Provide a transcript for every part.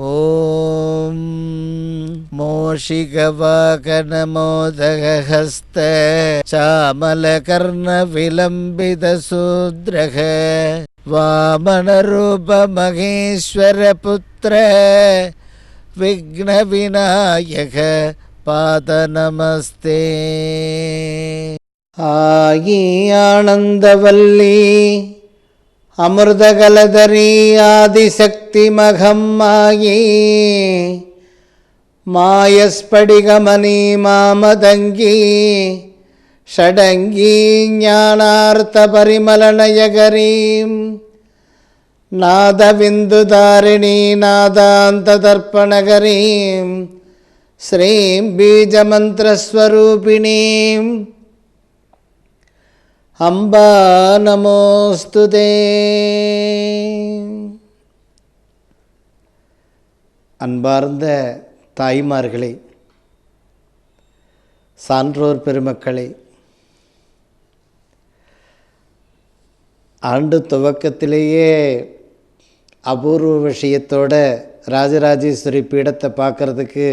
ॐ मोषिकवाकनमोदगहस्त श्यामलकर्णविलम्बितशूद्रः वामनरूपमहेश्वरपुत्र विघ्नविनायक पादनमस्ते आयी आनन्दवल्ली అమృతగలధరీ ఆదిశక్తిమఘం మాయీ మాయస్ఫటిగమనీ మామదంగీ షడంగీ జ్ఞానార్థపరిమలనయగరీం నాదవిందుదారిణీ నాదాంతదర్పణగరీం. శ్రీం బీజమంత్రస్వరూపిణీం. அம்பா நமோஸ்துதே அன்பார்ந்த தாய்மார்களே சான்றோர் பெருமக்களே ஆண்டு துவக்கத்திலேயே அபூர்வ விஷயத்தோட ராஜராஜேஸ்வரி பீடத்தை பார்க்குறதுக்கு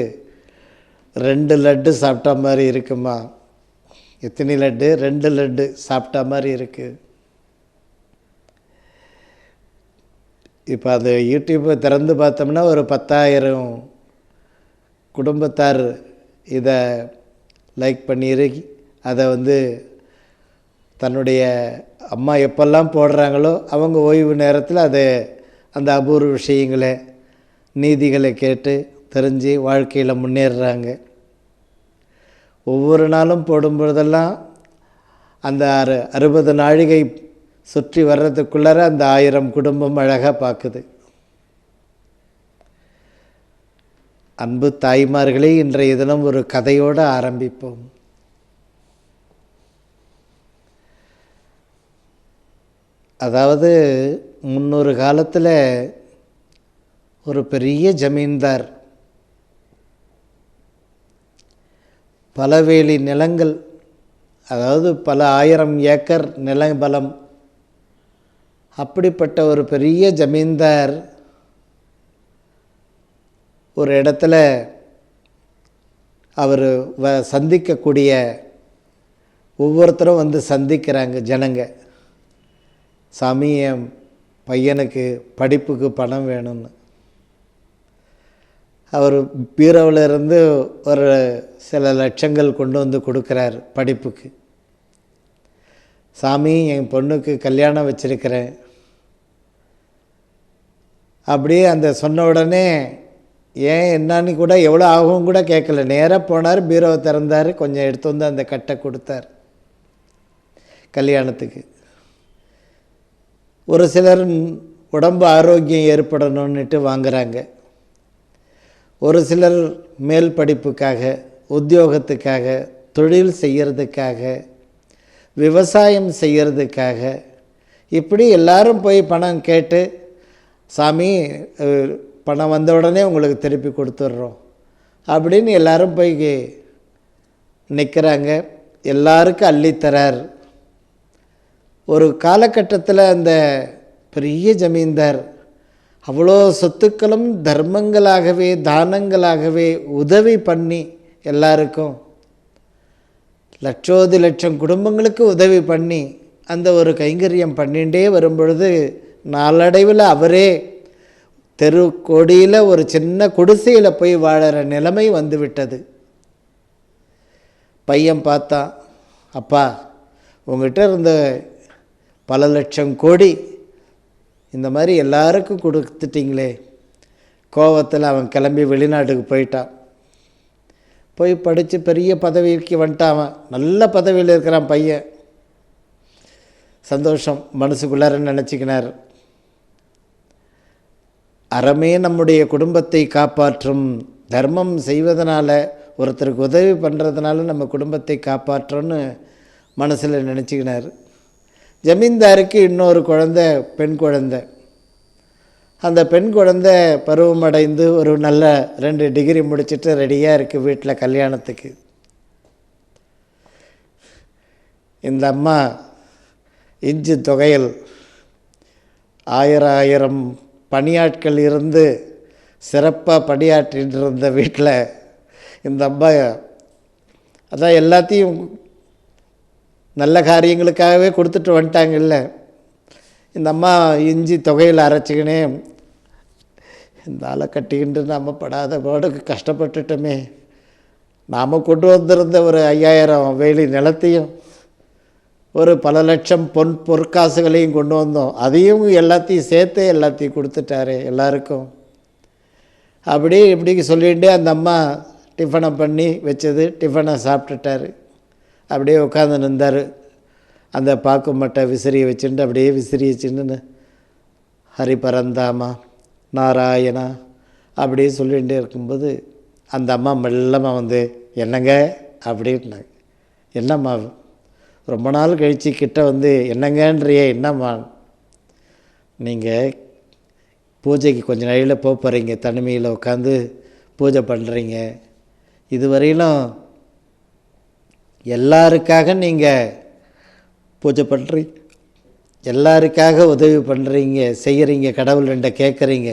ரெண்டு லட்டு சாப்பிட்ட மாதிரி இருக்குமா? எத்தனை லட்டு? ரெண்டு லட்டு. சாப்பிட்ட மாதிரி இருக்குது இப்போ அது யூடியூப்பை திறந்து பார்த்தோம்னா ஒரு பத்தாயிரம் குடும்பத்தார் இதை லைக் பண்ணிரு. அதை வந்து தன்னுடைய அம்மா எப்பெல்லாம் போடுறாங்களோ அவங்க ஓய்வு நேரத்தில் அதை அந்த அபூர்வ விஷயங்களை நீதிகளை கேட்டு தெரிஞ்சு வாழ்க்கையில் முன்னேறுறாங்க. ஒவ்வொரு நாளும் போடும்பொழுதெல்லாம் அந்த அறு அறுபது நாழிகை சுற்றி வர்றதுக்குள்ளார அந்த ஆயிரம் குடும்பம் அழகாக பார்க்குது அன்பு தாய்மார்களே இன்றைய தினம் ஒரு கதையோடு ஆரம்பிப்போம். அதாவது முன்னொரு காலத்தில் ஒரு பெரிய ஜமீன்தார் பலவேலி நிலங்கள் அதாவது பல ஆயிரம் ஏக்கர் நிலபலம். அப்படிப்பட்ட ஒரு பெரிய ஜமீன்தார் ஒரு இடத்துல அவர் வ சந்திக்கக்கூடிய ஒவ்வொருத்தரும் வந்து சந்திக்கிறாங்க ஜனங்க. சாமி என் பையனுக்கு படிப்புக்கு பணம் வேணும்னு. அவர் பீரோவில் இருந்து ஒரு சில லட்சங்கள் கொண்டு வந்து கொடுக்குறார் படிப்புக்கு. சாமி என் பொண்ணுக்கு கல்யாணம் வச்சுருக்கிறேன். அப்படியே அந்த சொன்ன உடனே ஏன் என்னன்னு கூட எவ்வளோ ஆகும் கூட கேட்கல. நேராக போனார் பீரோவை திறந்தார் கொஞ்சம் எடுத்து வந்து அந்த கட்டை கொடுத்தார் கல்யாணத்துக்கு. ஒரு சிலர் உடம்பு ஆரோக்கியம் ஏற்படணுன்னுட்டு வாங்குறாங்க. ஒரு சிலர் மேல் படிப்புக்காக உத்தியோகத்துக்காக தொழில் செய்கிறதுக்காக விவசாயம் செய்கிறதுக்காக இப்படி எல்லாரும் போய் பணம் கேட்டு சாமி பணம் வந்த உடனே உங்களுக்கு திருப்பி கொடுத்துட்றோம் அப்படின்னு எல்லாரும் போய் நிற்கிறாங்க எல்லாருக்கும் அள்ளித்தரார். ஒரு காலகட்டத்தில் அந்த பெரிய ஜமீன்தார் அவ்வளோ சொத்துக்களும் தர்மங்களாகவே தானங்களாகவே உதவி பண்ணி எல்லாருக்கும் லட்சோதி லட்சம் குடும்பங்களுக்கு உதவி பண்ணி அந்த ஒரு கைங்கரியம் பண்ணிகிட்டே வரும்பொழுது நாளடைவில் அவரே தெரு கோடியில் ஒரு சின்ன குடிசையில் போய் வாழற நிலைமை வந்துவிட்டது. பையன் பார்த்தான் அப்பா உங்ககிட்ட இருந்த பல லட்சம் கோடி இந்த மாதிரி எல்லாருக்கும் கொடுத்துட்டீங்களே. கோவத்தில் அவன் கிளம்பி வெளிநாட்டுக்கு போயிட்டான். போய் படித்து பெரிய பதவிக்கு வந்துட்டான் அவன். நல்ல பதவியில் இருக்கிறான் பையன். சந்தோஷம். மனசுக்குள்ளார நினச்சிக்கினார். அறமே நம்முடைய குடும்பத்தை காப்பாற்றும். தர்மம் செய்வதனால் ஒருத்தருக்கு உதவி பண்ணுறதுனால நம்ம குடும்பத்தை காப்பாற்றோன்னு மனசில் நினச்சிக்கினார். ஜமீன்தாருக்கு இன்னொரு குழந்தை பெண் குழந்தை. அந்த பெண் குழந்தை பருவமடைந்து ஒரு நல்ல ரெண்டு டிகிரி முடிச்சிட்டு ரெடியாக இருக்குது வீட்டில் கல்யாணத்துக்கு. இந்த அம்மா இஞ்சி தொகையில் ஆயிரம் ஆயிரம் பணியாட்கள் இருந்து சிறப்பாக பணியாற்றிட்டு இருந்த வீட்டில் இந்த அம்மா அதான் எல்லாத்தையும் நல்ல காரியங்களுக்காகவே கொடுத்துட்டு வந்துட்டாங்கல்ல. இந்த அம்மா இஞ்சி தொகையில் அரைச்சிக்கினே இந்த ஆளை கட்டிக்கிட்டு நம்ம படாத பாடுக்கு கஷ்டப்பட்டுட்டோமே. நாம் கொண்டு வந்திருந்த ஒரு ஐயாயிரம் வேலி நிலத்தையும் ஒரு பல லட்சம் பொன் பொற்காசுகளையும் கொண்டு வந்தோம். அதையும் எல்லாத்தையும் சேர்த்து எல்லாத்தையும் கொடுத்துட்டாரு எல்லாருக்கும். அப்படியே இப்படி சொல்லிட்டு அந்த அம்மா டிஃபனை பண்ணி வச்சது டிஃபனை சாப்பிட்டுட்டாரு. அப்படியே உட்காந்து நின்றார் அந்த பாக்கு மட்டை விசிறியை வச்சுட்டு அப்படியே விசிறிய வச்சுன்னு ஹரி பரந்தாமா நாராயணா அப்படியே சொல்லிகிட்டே இருக்கும்போது அந்த அம்மா மெல்லமாக வந்து என்னங்க? அப்படின்னாங்க என்னம்மா ரொம்ப நாள் கழித்து கிட்ட வந்து என்னங்கன்றியே என்னம்மா? நீங்கள் பூஜைக்கு கொஞ்சம் நாளையில் போக போகிறீங்க தனிமையில் உட்காந்து பூஜை பண்ணுறீங்க இதுவரையிலும் எல்லாருக்காக நீங்கள் பூஜை பண்ணுறீங்க எல்லாருக்காக உதவி பண்ணுறீங்க செய்கிறீங்க கடவுள்கிட்ட கேட்குறீங்க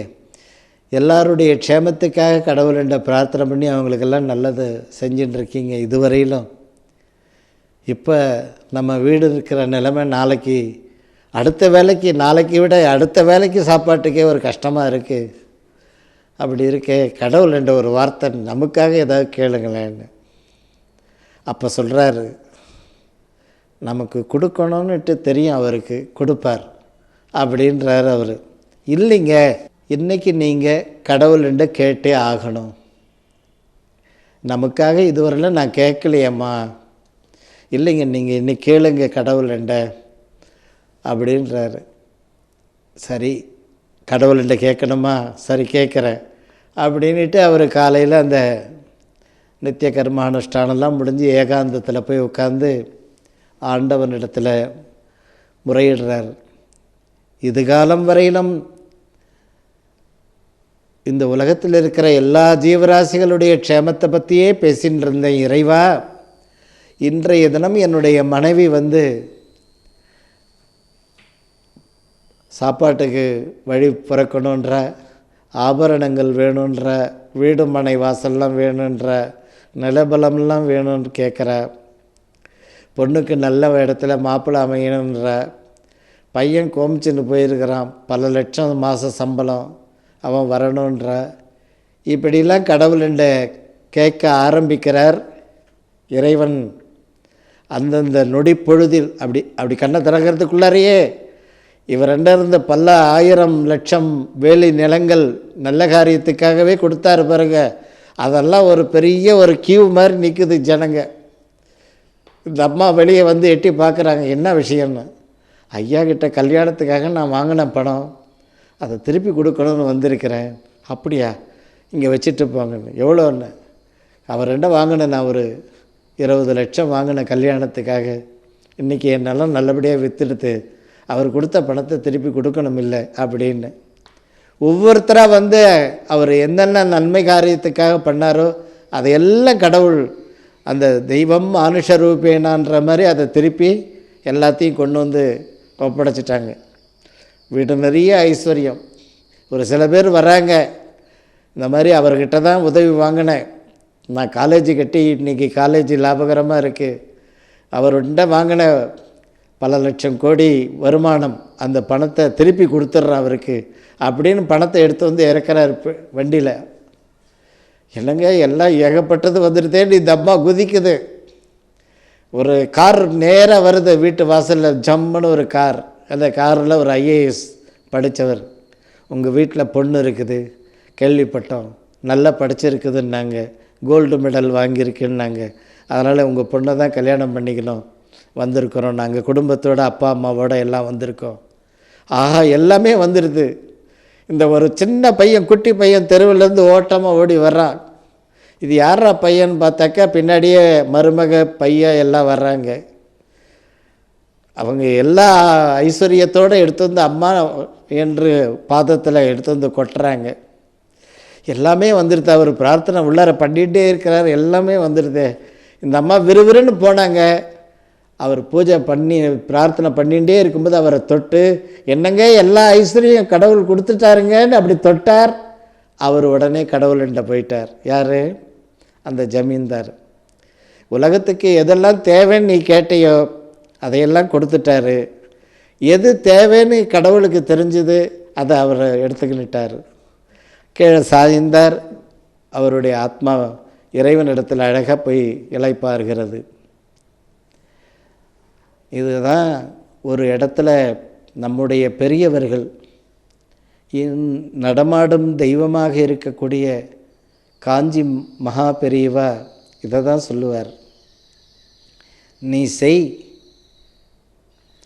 எல்லாருடைய க்ஷேமத்துக்காக கடவுள்கிட்ட பிரார்த்தனை பண்ணி அவங்களுக்கெல்லாம் நல்லது செஞ்சுட்டுருக்கீங்க இதுவரையிலும். இப்போ நம்ம வீடு இருக்கிற நிலைமை நாளைக்கு அடுத்த வேலைக்கு நாளைக்கு விட அடுத்த வேலைக்கு சாப்பாட்டுக்கே ஒரு கஷ்டமாக இருக்குது அப்படி இருக்கே கடவுள் என்ற ஒரு வார்த்தை நமக்காக ஏதாவது கேளுங்களேன்னு. அப்போ சொல்கிறாரு நமக்கு கொடுக்கணும்னுட்டு தெரியும் அவருக்கு கொடுப்பார் அப்படின்றார் அவர். இல்லைங்க இன்றைக்கி நீங்கள் கடவுள்கிட்ட கேட்டே ஆகணும். நமக்காக இதுவரையில் நான் கேட்கலையம்மா. இல்லைங்க நீங்கள் இன்னைக்கு கேளுங்க கடவுள்கிட்ட அப்படின்றாரு. சரி கடவுள்கிட்ட கேட்கணுமா? சரி கேட்குறேன் அப்படின்ட்டு அவர் காலையில் அந்த நித்திய கர்மானுஷ்டானம்லாம் முடிஞ்சு ஏகாந்தத்தில் போய் உட்காந்து ஆண்டவனிடத்தில் முறையிடுறார். இது காலம் வரையிலும் இந்த உலகத்தில் இருக்கிற எல்லா ஜீவராசிகளுடைய க்ஷேமத்தை பற்றியே பேசின்னு இருந்தேன் இறைவா இன்றைய தினம் என்னுடைய மனைவி வந்து சாப்பாட்டுக்கு வழி பிறக்கணுன்ற ஆபரணங்கள் வேணுன்ற வீடு மனை வாசல்லாம் வேணுன்ற நிலபலம்லாம் வேணும்னு கேட்குற பொண்ணுக்கு நல்ல இடத்துல மாப்பிள்ளை அமையணுன்ற பையன் கோமிச்சுன்னு போயிருக்கிறான். பல லட்சம் மாத சம்பளம் அவன் வரணுன்ற இப்படிலாம் கடவுள்கிட்ட கேட்க ஆரம்பிக்கிறார். இறைவன் அந்தந்த நொடி பொழுதில் அப்படி அப்படி கண்ணை திறக்கிறதுக்குள்ளாரையே இவர் இருந்த பல ஆயிரம் லட்சம் வேலி நிலங்கள் நல்ல காரியத்துக்காகவே கொடுத்தாரு பாருங்கள் அதெல்லாம் ஒரு பெரிய ஒரு கியூ மாதிரி நிற்குது ஜனங்க. இந்த அம்மா வெளியே வந்து எட்டி பார்க்குறாங்க என்ன விஷயம்னு? ஐயா கிட்ட கல்யாணத்துக்காக நான் வாங்கின பணம். அதை திருப்பி கொடுக்கணும்னு வந்திருக்கிறேன். அப்படியா? இங்கே வச்சுட்டு போங்கன்னு. எவ்வளோன்னு? அவர் என்ன வாங்கினேன் நான் ஒரு இருபது லட்சம் வாங்கின கல்யாணத்துக்காக. இன்றைக்கி என்னெல்லாம் நல்லபடியாக விற்றுடுத்து அவர் கொடுத்த பணத்தை திருப்பி கொடுக்கணும் இல்லை அப்படின்னு. ஒவ்வொருத்தராக வந்து அவர் என்னென்ன நன்மை காரியத்துக்காக பண்ணாரோ அதையெல்லாம் கடவுள் அந்த தெய்வம் மானுஷ ரூபேனான்ற மாதிரி அதை திருப்பி எல்லாத்தையும் கொண்டு வந்து ஒப்படைச்சிட்டாங்க. வீடு நிறைய ஐஸ்வர்யம். ஒரு சில பேர் வராங்க. இந்த மாதிரி அவர்கிட்ட தான் உதவி வாங்கினேன். நான் காலேஜ் கட்டி இன்றைக்கி காலேஜ் லாபகரமாக இருக்குது அவர்கிட்ட வாங்கின பல லட்சம் கோடி வருமானம் அந்த பணத்தை திருப்பி கொடுத்துட்றா அவருக்கு அப்படின்னு பணத்தை எடுத்து வந்து இறக்குறாரு வண்டியில். என்னங்க எல்லாம் ஏகப்பட்டது வந்துடுதேன்னு இந்த அம்மா குதிக்குது. ஒரு கார் நேராக வருது வீட்டு வாசலில் ஜம்முன்னு ஒரு கார். அந்த காரில் ஒரு ஐஏஎஸ் படித்தவர் உங்கள் வீட்டில் பொண்ணு இருக்குது கேள்விப்பட்டோம். நல்லா படிச்சிருக்குதுன்னாங்க கோல்டு மெடல் வாங்கியிருக்குன்னாங்க. அதனால் உங்கள் பொண்ணை தான் கல்யாணம் பண்ணிக்கணும். வந்திருக்கிறோம். நாங்கள் குடும்பத்தோட அப்பா அம்மாவோடு எல்லாம் வந்திருக்கோம். ஆஹா எல்லாமே வந்துடுது இந்த ஒரு சின்ன பையன் குட்டி பையன் தெருவிலேருந்து ஓட்டமாக ஓடி வர்றான். இது யாரா பையன் பார்த்தாக்கா பின்னாடியே மருமக பையன் எல்லாம் வர்றாங்க. அவங்க எல்லா ஐஸ்வர்யத்தோடு எடுத்து வந்து அம்மா என்று பாதத்தில் எடுத்து வந்து கொட்டுறாங்க. எல்லாமே வந்துடுது அவர் பிரார்த்தனை உள்ளார பண்ணிகிட்டே இருக்கிறார். எல்லாமே வந்துடுது இந்த அம்மா விறுவிறுன்னு போனாங்க. அவர் பூஜை பண்ணி பிரார்த்தனை பண்ணிகிட்டே இருக்கும்போது அவரை தொட்டு என்னங்க எல்லா ஐஸ்வர்யம் கடவுள் கொடுத்துட்டாருங்கன்னு அப்படி தொட்டார்? அவர் உடனே கடவுள்கிட்ட போயிட்டார். யார்? அந்த ஜமீன்தார். உலகத்துக்கு எதெல்லாம் தேவைன்னு நீ கேட்டையோ அதையெல்லாம் கொடுத்துட்டாரு. எது தேவைன்னு கடவுளுக்கு தெரிஞ்சுது அதை அவர் எடுத்துக்கிட்டார். கீழே சாய்ந்தார். அவருடைய ஆத்மா இறைவனிடத்தில் அழகாக போய் இழைப்பாருகிறது இதுதான் ஒரு இடத்துல நம்முடைய பெரியவர்கள் இன்- நடமாடும் தெய்வமாக இருக்கக்கூடிய காஞ்சி மகா பெரியவா இதை தான் சொல்லுவார். நீ செய்.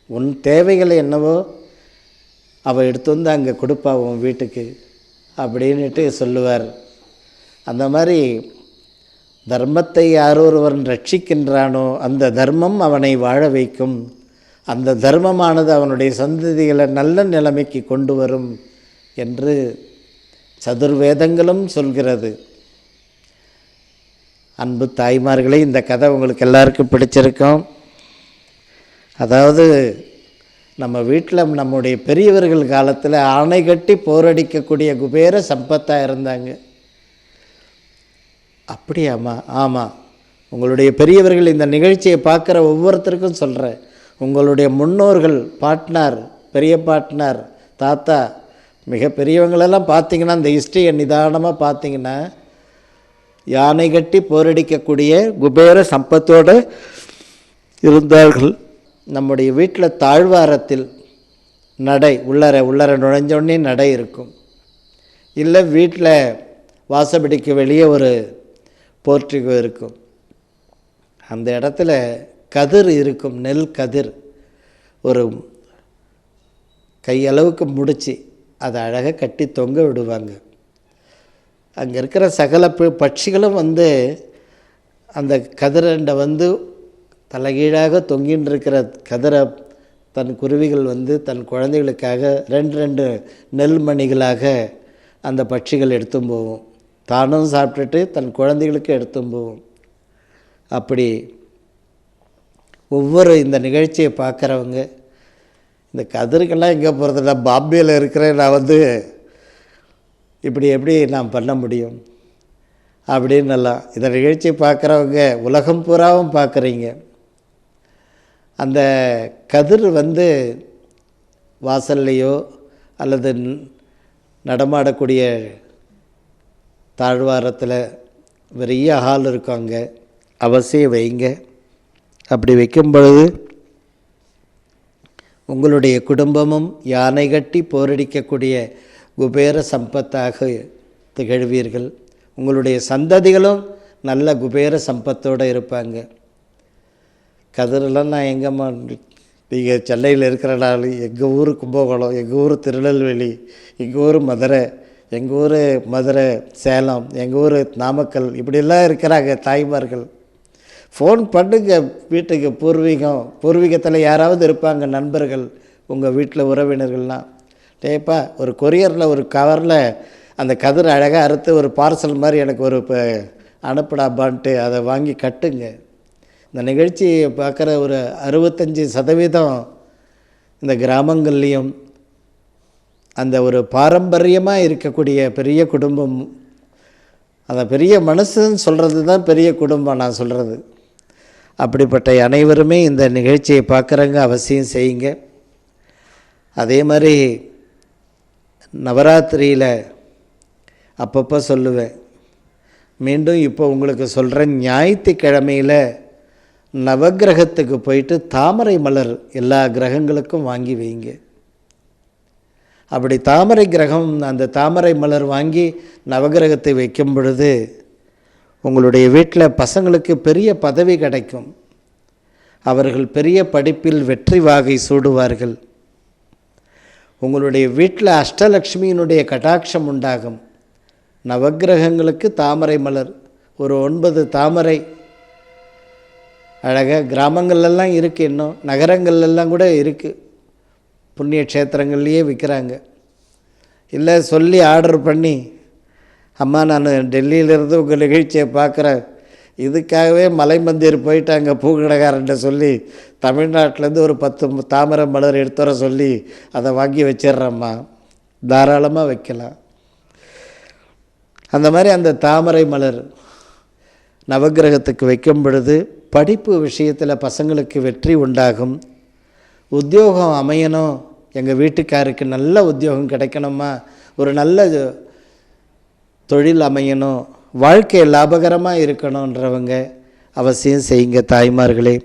உன் தேவைகளை என்னவோ அவள் எடுத்து வந்து அங்கே கொடுப்பா உன் வீட்டுக்கு அப்படின்னுட்டு சொல்லுவார். அந்த மாதிரி தர்மத்தை யாரொருவன் ரட்சிக்கின்றானோ அந்த தர்மம் அவனை வாழ வைக்கும். அந்த தர்மமானது அவனுடைய சந்ததிகளை நல்ல நிலைமைக்கு கொண்டு வரும் என்று சதுர்வேதங்களும் சொல்கிறது. அன்பு தாய்மார்களே இந்த கதை உங்களுக்கு எல்லாருக்கும் பிடிச்சிருக்கும். அதாவது நம்ம வீட்டில் நம்முடைய பெரியவர்கள் காலத்தில் ஆணை கட்டி போரடிக்கக்கூடிய குபேர சம்பத்தாக இருந்தாங்க. அப்படியாம்மா? ஆமாம் உங்களுடைய பெரியவர்கள் இந்த நிகழ்ச்சியை பார்க்குற ஒவ்வொருத்தருக்கும் சொல்கிறேன் உங்களுடைய முன்னோர்கள் பாட்னார் பெரிய பாட்னார் தாத்தா மிக பெரியவங்களெல்லாம் பார்த்தீங்கன்னா இந்த ஹிஸ்ட்ரியை நிதானமாக பார்த்தீங்கன்னா யானை கட்டி போரடிக்கக்கூடிய குபேர சம்பத்தோடு இருந்தார்கள். நம்முடைய வீட்டில் தாழ்வாரத்தில் நடை உள்ளர உள்ளர நுழைஞ்சோடனே நடை இருக்கும். இல்லை வீட்டில் வாசப்படிக்கு வெளியே ஒரு போர்ட்டிகோ இருக்கும். அந்த இடத்துல கதிர் இருக்கும் நெல் கதிர். ஒரு கையளவுக்கு முடித்து அதை அழகாக கட்டி தொங்க விடுவாங்க. அங்கே இருக்கிற சகல பட்சிகளும் வந்து அந்த கதிரண்டை வந்து தலைகீழாக தொங்கின்னு இருக்கிற கதிரை தன் குருவிகள் வந்து தன் குழந்தைகளுக்காக ரெண்டு ரெண்டு நெல் மணிகளாக அந்த பட்சிகள் எடுத்தும் போகும் தானும் சாப்பிட்டுட்டு தன் குழந்தைகளுக்கு எடுத்தும் போவோம். அப்படி ஒவ்வொரு இந்த நிகழ்ச்சியை பார்க்குறவங்க இந்த கதிருக்கெல்லாம் எங்கே போகிறது? நான் பாம்பேயில் இருக்கிறேன் நான் வந்து இப்படி எப்படி நான் பண்ண முடியும்? அப்படின்னு எல்லாம் இந்த நிகழ்ச்சி பார்க்குறவங்க உலகம் பூராவும் பார்க்குறீங்க. அந்த கதிர் வந்து வாசல்லையோ அல்லது நடமாடக்கூடிய தாழ்வாரத்தில் பெரிய ஹால் இருக்கும் அவசியம் வைங்க. அப்படி வைக்கும் பொழுது உங்களுடைய குடும்பமும் யானை கட்டி போரடிக்கக்கூடிய குபேர சம்பத்தாக திகழ்வீர்கள். உங்களுடைய சந்ததிகளும் நல்ல குபேர சம்பத்தோடு இருப்பாங்க. கதிரெல்லாம் நான் எங்கம்மா நீங்கள் சென்னையில் இருக்கிறனாலும் எங்கள் ஊர் கும்பகோணம் எங்கள் ஊர் திருநெல்வேலி எங்கள் ஊர் மதுரை எங்கள் ஊர் மதுரை சேலம் எங்கள் ஊர் நாமக்கல் இப்படியெல்லாம் இருக்கிறாங்க தாய்மார்கள். ஃபோன் பண்ணுங்க வீட்டுக்கு பூர்வீகம். பூர்வீகத்தில் யாராவது இருப்பாங்க நண்பர்கள் உங்கள் வீட்டில் உறவினர்கள்லாம் டேப்பா ஒரு கொரியரில் ஒரு கவரில் அந்த கதிர் அழகாக அறுத்து ஒரு பார்சல் மாதிரி எனக்கு ஒரு இப்போ அனுப்புடாப்பான்ட்டு அதை வாங்கி கட்டுங்க. இந்த நிகழ்ச்சியை பார்க்குற ஒரு அறுபத்தஞ்சி சதவீதம் இந்த கிராமங்கள்லேயும் அந்த ஒரு பாரம்பரியமாக இருக்கக்கூடிய பெரிய குடும்பம். அந்த பெரிய மனசுன்னு சொல்கிறது தான் பெரிய குடும்பம் நான் சொல்கிறது அப்படிப்பட்ட அனைவருமே இந்த நிகழ்ச்சியை பார்க்குறவங்க அவசியம் செய்யுங்க. அதே மாதிரி நவராத்திரியில் அப்பப்போ சொல்லுவேன். மீண்டும் இப்போ உங்களுக்கு சொல்கிறேன் ஞாயிற்றுக்கிழமையில் நவக்கிரகத்துக்கு போயிட்டு தாமரை மலர் எல்லா கிரகங்களுக்கும் வாங்கி வைங்க அப்படி தாமரை கிரகம் அந்த தாமரை மலர் வாங்கி நவகிரகத்தை வைக்கும் பொழுது உங்களுடைய வீட்டில் பசங்களுக்கு பெரிய பதவி கிடைக்கும். அவர்கள் பெரிய படிப்பில் வெற்றி வாகை சூடுவார்கள். உங்களுடைய வீட்டில் அஷ்டலக்ஷ்மியினுடைய கட்டாட்சம் உண்டாகும். நவக்கிரகங்களுக்கு தாமரை மலர் ஒரு ஒன்பது தாமரை. அழகாக கிராமங்கள்லாம் இருக்குது இன்னும் நகரங்கள்லாம் கூட இருக்குது புண்ணிய க்ஷேத்திரங்கள்லேயே விற்கிறாங்க இல்லை சொல்லி ஆர்டர் பண்ணி அம்மா நான் டெல்லியிலேருந்து உங்கள் நிகழ்ச்சியை பார்க்குறேன். இதுக்காகவே மலை மந்திர் போயிட்டு அங்கே பூக்கடைக்காரன்ட்ட சொல்லி தமிழ்நாட்டிலேருந்து ஒரு பத்து தாமரை மலர் எடுத்து வர சொல்லி அதை வாங்கி வச்சிடுறேம்மா. தாராளமாக வைக்கலாம். அந்த மாதிரி அந்த தாமரை மலர் நவக்கிரகத்துக்கு வைக்கும் பொழுது படிப்பு விஷயத்தில் பசங்களுக்கு வெற்றி உண்டாகும். உத்தியோகம் அமையணும். எங்கள் வீட்டுக்காருக்கு நல்ல உத்தியோகம் கிடைக்கணுமா? ஒரு நல்ல தொழில் அமையணும் வாழ்க்கை லாபகரமாக இருக்கணுன்றவங்க அவசியம் செய்யுங்க தாய்மார்களே.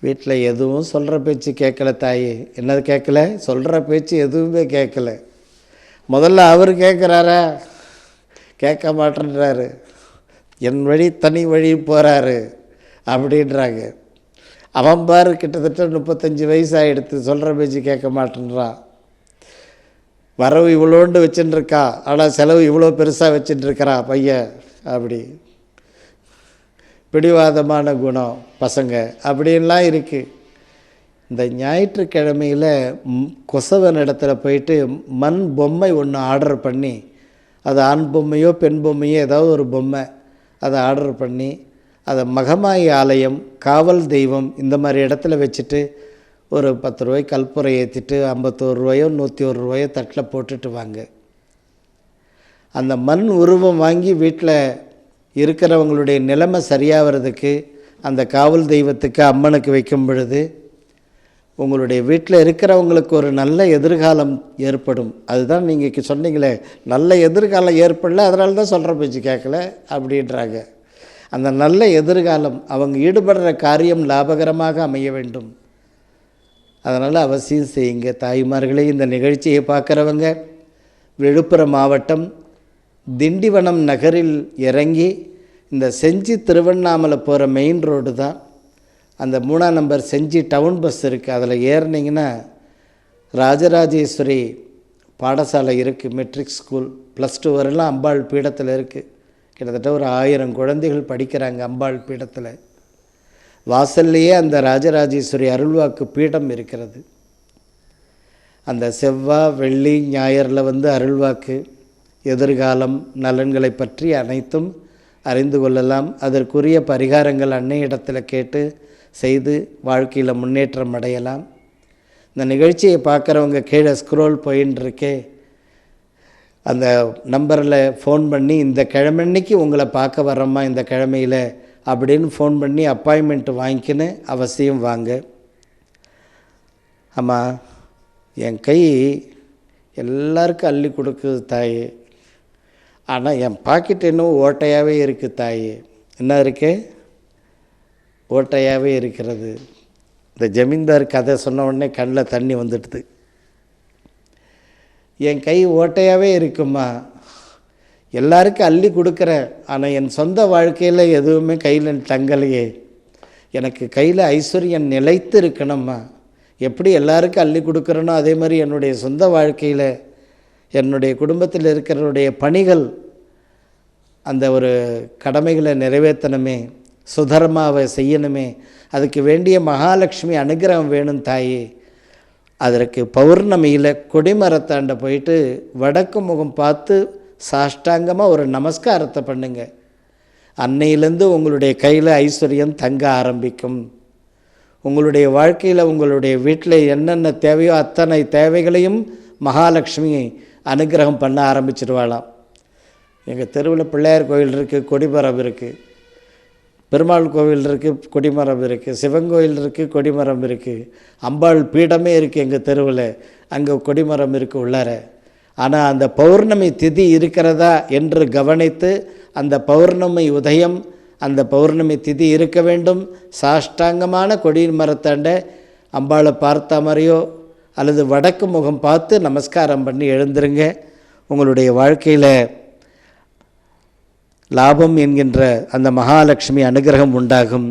வீட்டில் எதுவும் சொல்கிற பேச்சு கேட்கல தாயே. என்னது கேட்கல சொல்கிற பேச்சு எதுவுமே கேட்கல முதல்ல அவர் கேட்குறாரா கேட்க மாட்டேன்றாரு. என் வழி தனி வழி போகிறாரு அப்படின்றாங்க. அவன் பாரு கிட்டத்தட்ட முப்பத்தஞ்சு வயசாக எடுத்து சொல்கிற பேச்சு கேட்க மாட்டேன்றான் வரவு இவ்வளோண்டு வச்சுட்டுருக்கா ஆனால் செலவு இவ்வளோ பெருசாக வச்சுட்டுருக்கிறா பையன் அப்படி. பிடிவாதமான குணம் பசங்க அப்படின்லாம் இருக்குது இந்த ஞாயிற்றுக்கிழமையில் கொசவன் இடத்துல போயிட்டு மண் பொம்மை ஒன்று ஆர்டர் பண்ணி அது ஆண் பொம்மையோ பெண் பொம்மையோ ஏதாவது ஒரு பொம்மை அதை ஆர்டர் பண்ணி அதை மகமாயி ஆலயம் காவல் தெய்வம் இந்த மாதிரி இடத்துல வச்சுட்டு ஒரு பத்து ரூபாய் கல்புரை ஏற்றிட்டு ஐம்பத்தோரு ரூபாயோ நூற்றி ஒரு ரூபாயோ தட்டில் போட்டுட்டு வாங்க. அந்த மண் உருவம் வாங்கி வீட்டில் இருக்கிறவங்களுடைய நிலைமை சரியாகிறதுக்கு அந்த காவல் தெய்வத்துக்கு அம்மனுக்கு வைக்கும் பொழுது உங்களுடைய வீட்டில் இருக்கிறவங்களுக்கு ஒரு நல்ல எதிர்காலம் ஏற்படும். அதுதான் நீங்கள் சொன்னீங்களே நல்ல எதிர்காலம் ஏற்படல அதனால தான் சொல்கிற பேச்சு கேட்கல அப்படின்றாங்க. அந்த நல்ல எதிர்காலம் அவங்க ஈடுபடுற காரியம் லாபகரமாக அமைய வேண்டும். அதனால் அவசியம் செய்யுங்க. தாய்மார்களே இந்த நிகழ்ச்சியை பார்க்குறவங்க விழுப்புரம் மாவட்டம் திண்டிவனம் நகரில் இறங்கி இந்த செஞ்சி திருவண்ணாமலை போகிற மெயின் ரோடு தான். அந்த மூணாம் நம்பர் செஞ்சி டவுன் பஸ் இருக்குது அதில் ஏறினீங்கன்னா ராஜராஜேஸ்வரி பாடசாலை இருக்குது மெட்ரிக் ஸ்கூல் ப்ளஸ் டூ வரலாம் அம்பாள் பீடத்தில் இருக்குது கிட்டத்தட்ட ஒரு ஆயிரம் குழந்தைகள் படிக்கிறாங்க அம்பாள் பீடத்தில். வாசல்லையே அந்த ராஜராஜேஸ்வரி அருள்வாக்கு பீடம் இருக்கிறது. அந்த செவ்வாய் வெள்ளி ஞாயிறில் வந்து அருள்வாக்கு எதிர்காலம் நலன்களை பற்றி அனைத்தும் அறிந்து கொள்ளலாம். அதற்குரிய பரிகாரங்கள் அன்னையிடத்தில் கேட்டு செய்து வாழ்க்கையில் முன்னேற்றம் அடையலாம். இந்த நிகழ்ச்சியை பார்க்குறவங்க கீழே ஸ்க்ரோல் போயின்னு இருக்கே அந்த நம்பரில் ஃபோன் பண்ணி இந்த கிழமன்னைக்கு உங்களை பார்க்க வர்றோம்மா இந்த கிழமையில் அப்படின்னு ஃபோன் பண்ணி அப்பாயின்மெண்ட் வாங்கிக்கின்னு அவசியம் வாங்க. ஆமாம் என் கை எல்லாருக்கும் அள்ளி கொடுக்குது தாயே. ஆனால் என் பாக்கெட் இன்னும் ஓட்டையாகவே இருக்குது தாயே. என்ன இருக்கு? ஓட்டையாகவே இருக்கிறது. இந்த ஜமீன்தார் கதை சொன்ன உடனே கண்ணில் தண்ணி வந்துடுது. என் கை ஓட்டையாகவே இருக்குமா? எல்லாருக்கும் அள்ளி கொடுக்குறேன். ஆனால் என் சொந்த வாழ்க்கையில் எதுவுமே கையில் தங்கலையே. எனக்கு கையில் ஐஸ்வர்யம் நிலைத்து இருக்கணும்மா. எப்படி எல்லாருக்கும் அள்ளி கொடுக்குறேனோ அதே மாதிரி என்னுடைய சொந்த வாழ்க்கையில் என்னுடைய குடும்பத்தில் இருக்கிறவருடைய பணிகள் அந்த ஒரு கடமைகளை நிறைவேற்றணுமே சுதர்மாவை செய்யணுமே. அதுக்கு வேண்டிய மகாலட்சுமி அனுகிரகம் வேணும் தாயே. அதற்கு பௌர்ணமியில் கொடிமரத்தாண்ட போயிட்டு வடக்கு முகம் பார்த்து சாஷ்டாங்கமாக ஒரு நமஸ்காரத்தை பண்ணுங்க. அன்னையிலேருந்து உங்களுடைய கையில் ஐஸ்வர்யம் தங்க ஆரம்பிக்கும். உங்களுடைய வாழ்க்கையில் உங்களுடைய வீட்டில் என்னென்ன தேவையோ அத்தனை தேவைகளையும் மகாலட்சுமி அனுகிரகம் பண்ண ஆரம்பிச்சிடுவாளாம் எங்கள் தெருவில் பிள்ளையார் கோயில் இருக்குது கொடிபரம் இருக்குது பெருமாள் கோவில் இருக்குது கொடிமரம் இருக்குது சிவன் கோயில் இருக்குது கொடிமரம் இருக்குது அம்பாள் பீடமே இருக்குது எங்கள் தெருவில் அங்கே கொடிமரம் இருக்குது உள்ளார. ஆனால் அந்த பௌர்ணமி திதி இருக்கிறதா என்று கவனித்து அந்த பௌர்ணமி உதயம் அந்த பௌர்ணமி திதி இருக்க வேண்டும். சாஷ்டாங்கமான கொடி மரத்தாண்ட அம்பாளை பார்த்த மாதிரியோ அல்லது வடக்கு முகம் பார்த்து நமஸ்காரம் பண்ணி எழுந்துருங்க. உங்களுடைய வாழ்க்கையில் லாபம் என்கின்ற அந்த மகாலட்சுமி அனுகிரகம் உண்டாகும்.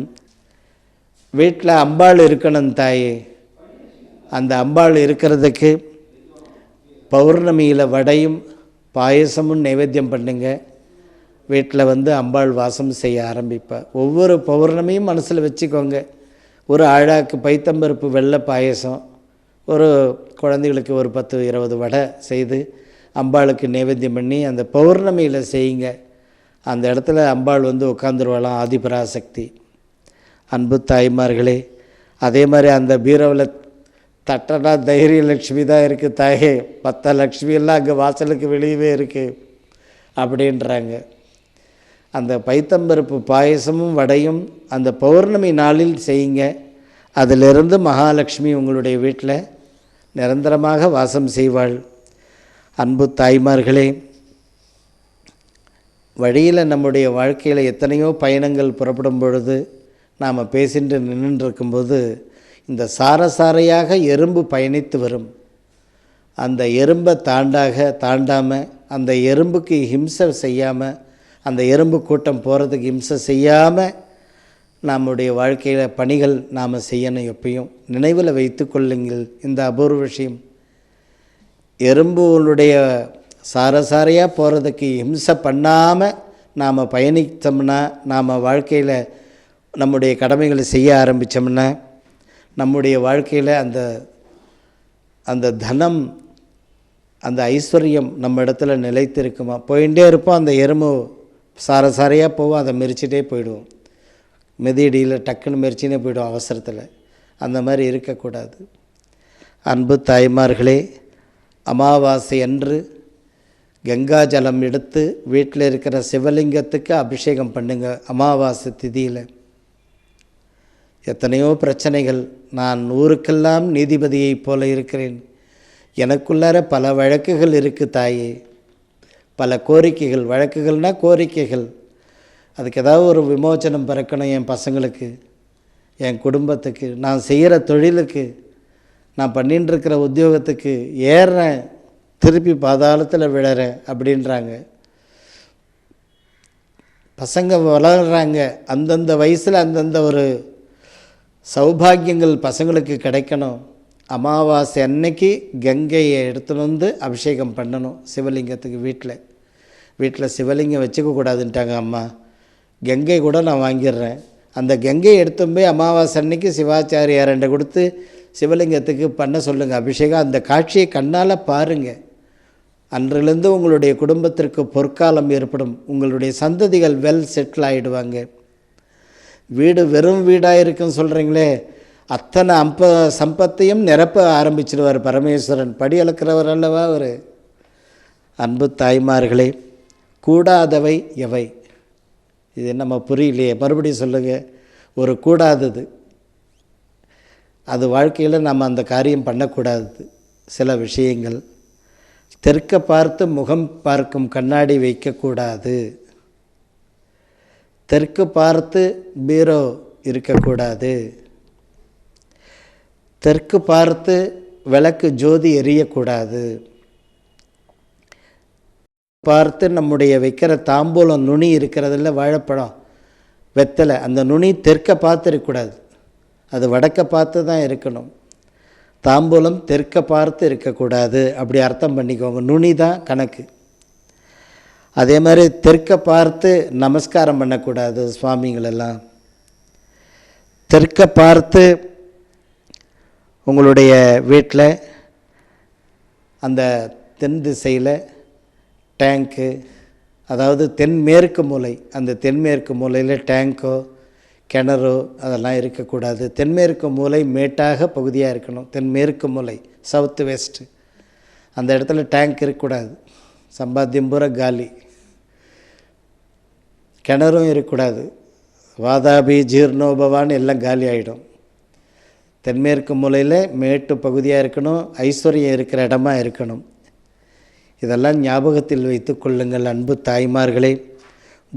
வீட்டில் அம்பாள் இருக்கணும் தாயே. அந்த அம்பாள் இருக்கிறதுக்கு பௌர்ணமியில் வடையும் பாயசமும் நைவேத்தியம் பண்ணுங்க. வீட்டில் வந்து அம்பாள் வாசம் செய்ய ஆரம்பிப்பேன் ஒவ்வொரு பௌர்ணமியும் மனசில் வச்சுக்கோங்க. ஒரு ஆழாக்கு பைத்தம்பருப்பு வெள்ளை பாயசம் ஒரு குழந்தைகளுக்கு ஒரு பத்து இருபது வடை செய்து அம்பாளுக்கு நைவேத்தியம் பண்ணி அந்த பௌர்ணமியில் செய்யுங்க. அந்த இடத்துல அம்பாள் வந்து உட்காந்துருவாளாம் ஆதிபராசக்தி. அன்பு தாய்மார்களே அதே மாதிரி அந்த பீரோவில் தட்டனா தைரிய லக்ஷ்மி தான் இருக்குது தாயே. மற்ற லக்ஷ்மி எல்லாம் அங்கே வாசலுக்கு வெளியவே இருக்குது அப்படின்றாங்க. அந்த பைத்தம்பருப்பு பாயசமும் வடையும் அந்த பௌர்ணமி நாளில் செய்யுங்க. அதிலிருந்து மகாலட்சுமி உங்களுடைய வீட்டில் நிரந்தரமாக வாசம் செய்வாள். அன்பு தாய்மார்களே வழியில் நம்முடைய வாழ்க்கையில் எத்தனையோ பயணங்கள் புறப்படும் பொழுது நாம் பேசிட்டு நின்றுருக்கும்போது இந்த சாரசாரையாக எறும்பு பயணித்து வரும். அந்த எறும்பை தாண்டாக தாண்டாமல் அந்த எறும்புக்கு ஹிம்சை செய்யாமல் அந்த எறும்பு கூட்டம் போகிறதுக்கு ஹிம்சை செய்யாமல் நம்முடைய வாழ்க்கையில் பணிகள் நாம் செய்யணும் எப்பயும். நினைவில் வைத்து கொள்ளுங்கள் இந்த அபூர்வ விஷயம். எறும்புடைய சாரசாரையாக போகிறதுக்கு ஹிம்சை பண்ணாமல் நாம் பயணித்தோம்னா நாம் வாழ்க்கையில் நம்முடைய கடமைகளை செய்ய ஆரம்பித்தோம்னா நம்முடைய வாழ்க்கையில் அந்த அந்த தனம் அந்த ஐஸ்வர்யம் நம்ம இடத்துல நிலைத்திருக்குமா? போயிட்டே இருப்போம் அந்த எறும்பு சாரசாரையாக போவோம் அதை மெரிச்சிட்டே போயிடுவோம். மிதியடியில் டக்குன்னு மெரிச்சினே போயிடும் அவசரத்தில். அந்த மாதிரி இருக்கக்கூடாது. அன்பு தாய்மார்களே அமாவாசை அன்று கங்கா ஜலம் எடுத்து வீட்டில் இருக்கிற சிவலிங்கத்துக்கு அபிஷேகம் பண்ணுங்க அமாவாசை திதியில். எத்தனையோ பிரச்சனைகள் நான் ஊருக்கெல்லாம் நீதிபதியைப் போல இருக்கிறேன். எனக்குள்ளார பல வழக்குகள் இருக்குது தாயே. பல கோரிக்கைகள் வழக்குகள்னால் கோரிக்கைகள். அதுக்கு ஏதாவது ஒரு விமோச்சனம் பிறக்கணும் என் பசங்களுக்கு என் குடும்பத்துக்கு. நான் செய்கிற தொழிலுக்கு நான் பண்ணிட்டு இருக்கிற உத்தியோகத்துக்கு ஏறுறேன். திருப்பி பாதாளத்தில் விழறேன் அப்படின்றாங்க. பசங்க வளர்கிறாங்க அந்தந்த வயசில் அந்தந்த ஒரு சௌபாகியங்கள் பசங்களுக்கு கிடைக்கணும். அமாவாசை அன்னைக்கு கங்கையை எடுத்துன்னு வந்து அபிஷேகம் பண்ணணும் சிவலிங்கத்துக்கு வீட்டில் வீட்டில் சிவலிங்கம் வச்சுக்கக்கூடாதுன்ட்டாங்க அம்மா. கங்கை கூட நான் வாங்கிடுறேன். அந்த கங்கையை எடுத்தும் போய் அமாவாசை அன்னைக்கு சிவாச்சாரியாரண்ட கொடுத்து சிவலிங்கத்துக்கு பண்ண சொல்லுங்கள் அபிஷேகம் அந்த காட்சியை கண்ணால் பாருங்கள் அன்றிலிருந்து உங்களுடைய குடும்பத்திற்கு பொற்காலம் ஏற்படும். உங்களுடைய சந்ததிகள் வெல் செட்டில் ஆகிடுவாங்க வீடு வெறும் வீடாக இருக்குன்னு சொல்கிறீங்களே அத்தனை அம்ப சம்பத்தையும் நிரப்ப ஆரம்பிச்சிடுவார் பரமேஸ்வரன். படி அளக்கிறவர் அல்லவா அவர்? அன்பு தாய்மார்களே கூடாதவை எவை? இது நம்ம புரியலையே மறுபடியும் சொல்லுங்கள் ஒரு கூடாதது. அது வாழ்க்கையில் நம்ம அந்த காரியம் பண்ணக்கூடாது. சில விஷயங்கள். தெற்க பார்த்து முகம் பார்க்கும் கண்ணாடி வைக்கக்கூடாது. தெற்கு பார்த்து பீரோ இருக்கக்கூடாது. தெற்கு பார்த்து விளக்கு ஜோதி எரியக்கூடாது. பார்த்து நம்முடைய வைக்கிற தாம்பூலம் நுனி இருக்கிறதில்ல வாழைப்பழம் வெத்தலை அந்த நுனி தெற்க பார்த்து இருக்கக்கூடாது. அது வடக்க பார்த்து தான் இருக்கணும். தாம்பூலம் தெற்க பார்த்து இருக்கக்கூடாது. அப்படி அர்த்தம் பண்ணிக்கோங்க. நுனி தான் கணக்கு. அதே மாதிரி தெற்க பார்த்து நமஸ்காரம் பண்ணக்கூடாது சுவாமிங்களெல்லாம் தெற்க பார்த்து உங்களுடைய வீட்டில் அந்த தென் திசையில் டேங்க்கு அதாவது தென்மேற்கு மூலை அந்த தென்மேற்கு மூலையில் டேங்க்கோ கிணறோ அதெல்லாம் இருக்கக்கூடாது. தென்மேற்கு மூலை மேட்டாக பகுதியாக இருக்கணும். தென்மேற்கு மூலை சவுத்து வெஸ்ட்டு அந்த இடத்துல டேங்க் இருக்கக்கூடாது. சம்பாத்தியம் பூரா காலி. கிணறும் இருக்கக்கூடாது. வாதாபி ஜீர்ணோபவான்னு எல்லாம் காலி ஆகிடும் தென்மேற்கு மூலையில் மேட்டு பகுதியாக இருக்கணும். ஐஸ்வர்யம் இருக்கிற இடமா இருக்கணும். இதெல்லாம் ஞாபகத்தில் வைத்து கொள்ளுங்கள் அன்பு தாய்மார்களே.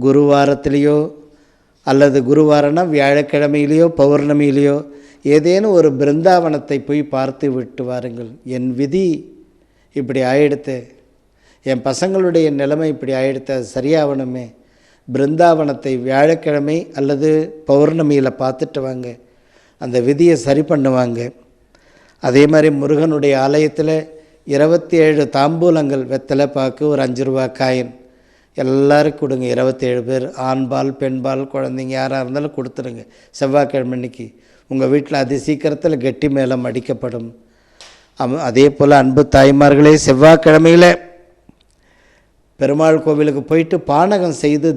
குருவாரத்திலேயோ அல்லது குருவாரம்னா வியாழக்கிழமையிலேயோ பௌர்ணமியிலேயோ ஏதேனும் ஒரு பிருந்தாவனத்தை போய் பார்த்து விட்டு வாருங்கள். என் விதி இப்படி ஆயிடுத்து என் பசங்களுடைய நிலைமை இப்படி ஆயிடுத்து அது சரியாகணுமே பிருந்தாவனத்தை வியாழக்கிழமை அல்லது பௌர்ணமியில் பார்த்துட்டு வாங்க. அந்த விதியை சரி பண்ணுவாங்க. அதே மாதிரி முருகனுடைய ஆலயத்தில் இருபத்தி ஏழு தாம்பூலங்கள் வெத்தலை பாக்கு ஒரு அஞ்சு ரூபா காயின். எல்லோரும் கொடுங்க. இருபத்தேழு பேர் ஆண்பால் பெண்பால் குழந்தைங்க யாராக இருந்தாலும் கொடுத்துருங்க. செவ்வாய்க்கிழமை அன்னைக்கு உங்கள் வீட்டில் அதி சீக்கிரத்தில் கெட்டி மேளம் அடிக்கப்படும். அம் அதே போல் அன்பு தாய்மார்களே செவ்வாய்க்கிழமையில் பெருமாள் கோவிலுக்கு போயிட்டு பானகம் செய்து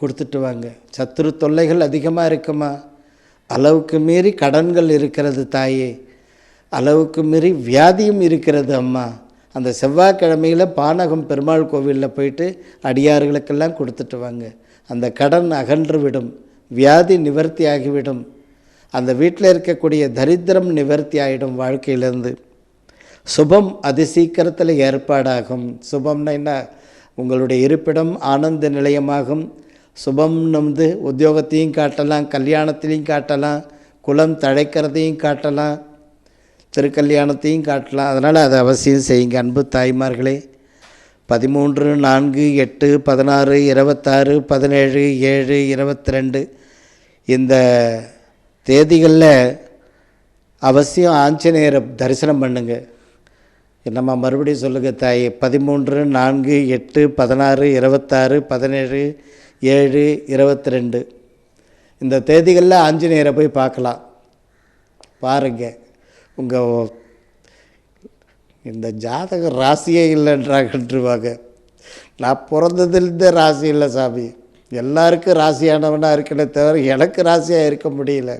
கொடுத்துட்டு வாங்க. சத்துரு தொல்லைகள் அதிகமாக இருக்குமா? அளவுக்கு மீறி கடன்கள் இருக்கிறது தாயே. அளவுக்கு மீறி வியாதியும் இருக்கிறது அம்மா. அந்த செவ்வாய்க்கிழமையில் பானகம் பெருமாள் கோவிலில் போயிட்டு அடியார்களுக்கெல்லாம் கொடுத்துட்டு வாங்க. அந்த கடன் அகன்று விடும் வியாதி நிவர்த்தி ஆகிவிடும். அந்த வீட்டில் இருக்கக்கூடிய தரித்திரம் நிவர்த்தி ஆகிடும் வாழ்க்கையிலேருந்து. சுபம் அதிசீக்கிரத்தில் ஏற்பாடாகும். சுபம்னா என்ன? உங்களுடைய இருப்பிடம் ஆனந்த நிலையமாகும். சுபம்னு வந்து உத்தியோகத்தையும் காட்டலாம் கல்யாணத்திலையும் காட்டலாம் குலம் தழைக்கிறதையும் காட்டலாம். திருக்கல்யாணத்தையும் காட்டலாம். அதனால் அதை அவசியம் செய்யுங்க. அன்பு தாய்மார்களே பதிமூன்று நான்கு எட்டு பதினாறு இருபத்தாறு பதினேழு ஏழு இருபத்தி ரெண்டு இந்த தேதிகளில் அவசியம் ஆஞ்சநேயரை தரிசனம் பண்ணுங்க. என்னம்மா மறுபடியும் சொல்லுங்கள் தாய் பதிமூன்று நான்கு எட்டு பதினாறு இருபத்தாறு பதினேழு ஏழு இருபத்தி ரெண்டு இந்த தேதிகளில் ஆஞ்சநேயரை போய் பார்க்கலாம். பாருங்கள் உங்கள் இந்த ஜாதகம் ராசியே இல்லைன்றாங்கன்றுவாங்க நான் பிறந்ததுலேருந்தே ராசி இல்லை சாமி. எல்லாருக்கும் ராசியானவனாக இருக்கனே தவிர எனக்கு ராசியாக இருக்க முடியல.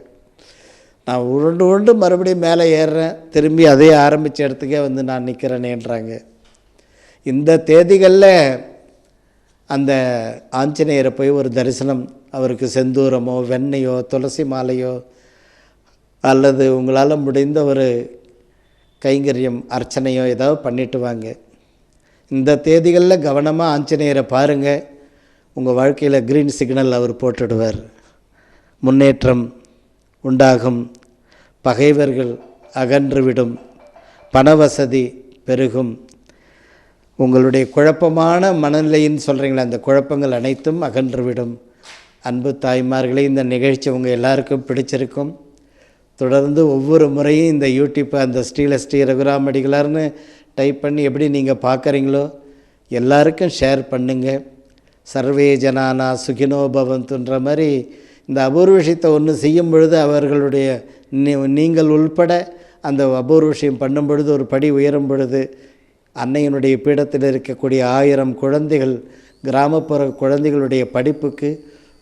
நான் உருண்டு உருண்டு மறுபடியும் மேலே ஏறுறேன். திரும்பி அதே ஆரம்பித்த இடத்துக்கே வந்து நான் நிற்கிறேனேன்றாங்க இந்த தேதிகளில் அந்த ஆஞ்சநேயரை போய் ஒரு தரிசனம் அவருக்கு செந்தூரமோ வெண்ணையோ துளசி மாலையோ அல்லது உங்களால் முடிந்த ஒரு கைங்கரியம் அர்ச்சனையோ ஏதாவது பண்ணிட்டு வாங்க. இந்த தேதிகளில் கவனமாக ஆஞ்சநேயரை பாருங்கள் உங்கள் வாழ்க்கையில் க்ரீன் சிக்னல் அவர் போட்டுடுவார். முன்னேற்றம் உண்டாகும். பகைவர்கள் அகன்றுவிடும். பணவசதி பெருகும். உங்களுடைய குழப்பமான மனநிலைன்னு சொல்கிறீங்களே அந்த குழப்பங்கள் அனைத்தும் அகன்றுவிடும். அன்பு தாய்மார்களே இந்த நிகழ்ச்சி உங்கள் எல்லாருக்கும் பிடிச்சிருக்கும். தொடர்ந்து ஒவ்வொரு முறையும் இந்த யூடியூப்பை அந்த ஸ்ரீல ஸ்ரீ ரகுராமடிகளார்னு டைப் பண்ணி எப்படி நீங்கள் பார்க்குறீங்களோ எல்லாருக்கும் ஷேர் பண்ணுங்கள் சர்வே ஜனானா சுகினோ பவந்துன்ற மாதிரி இந்த அபூர்வ விஷயத்தை ஒன்று செய்யும் பொழுது அவர்களுடைய நீங்கள் உள்பட அந்த அபூர்வ விஷயம் பண்ணும் பொழுது ஒரு படி உயரும் பொழுது அன்னையினுடைய பீடத்தில் இருக்கக்கூடிய ஆயிரம் குழந்தைகள் கிராமப்புற குழந்தைகளுடைய படிப்புக்கு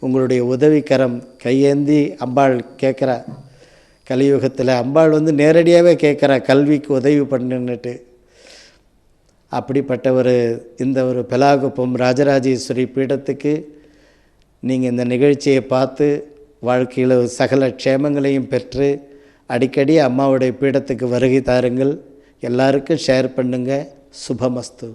உங்களுடைய உதவிக்கரம் கையேந்தி அம்பாள் கேட்குறா. கலியுகத்தில் அம்பாள் வந்து நேரடியாகவே கேட்குறா கல்விக்கு உதவி பண்ணுன்னுட்டு. அப்படிப்பட்ட ஒரு இந்த ஒரு பெலாகுப்பம் ராஜராஜேஸ்வரி பீடத்துக்கு நீங்கள் இந்த நிகழ்ச்சியை பார்த்து வாழ்க்கையில் சகல க்ஷேமங்களையும் பெற்று அடிக்கடி அம்மாவுடைய பீடத்துக்கு வருகை தாருங்கள். எல்லாருக்கும் ஷேர் பண்ணுங்கள் சுபமஸ்து.